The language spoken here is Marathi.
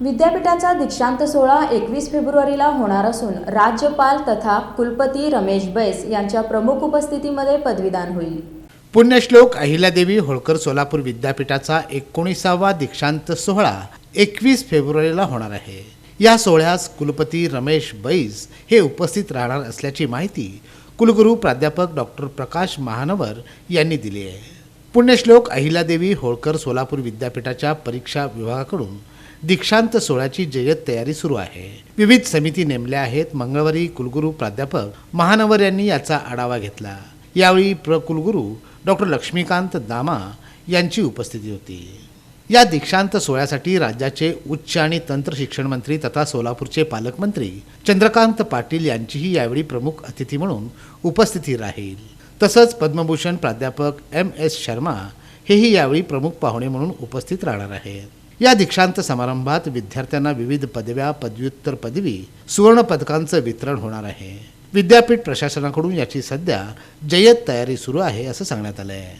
विद्यापीठाचा दीक्षांत सोहळा एकवीस फेब्रुवारीला होणार असून राज्यपाल तथा कुलपती रमेश बैस यांच्या प्रमुख उपस्थितीमध्ये पदवीदान होईल. पुण्यश्लोक अहिल्यादेवी होळकर सोलापूर विद्यापीठाचा एकोणीसावा दीक्षांत सोहळा एकवीस फेब्रुवारीला होणार आहे. या सोहळ्यास कुलपती रमेश बैस हे उपस्थित राहणार असल्याची माहिती कुलगुरू प्राध्यापक डॉक्टर प्रकाश महानवर यांनी दिली आहे. पुण्यश्लोक अहिल्यादेवी होळकर सोलापूर विद्यापीठाच्या परीक्षा विभागाकडून दीक्षांत सोहळ्याची जय्यत तयारी सुरू आहे. विविध समिती नेमल्या आहेत. मंगळवारी कुलगुरू प्राध्यापक महानवर यांनी याचा आढावा घेतला. यावेळी प्र कुलगुरू डॉक्टर लक्ष्मीकांत दामा यांची उपस्थिती होती. या दीक्षांत सोहळ्यासाठी राज्याचे उच्च आणि तंत्र शिक्षण मंत्री तथा सोलापूरचे पालकमंत्री चंद्रकांत पाटील यांचीही यावेळी प्रमुख अतिथी म्हणून उपस्थिती राहील. तसंच पद्मभूषण प्राध्यापक एम एस शर्मा हेही यावेळी प्रमुख पाहुणे म्हणून उपस्थित राहणार आहेत. या दीक्षांत समारंभात विद्यार्थ्यांना विविध पदव्या पदव्युत्तर पदवी सुवर्ण पदकांचं वितरण होणार आहे. विद्यापीठ प्रशासनाकडून याची सध्या जय्यत तयारी सुरू आहे असं सांगण्यात आलं आहे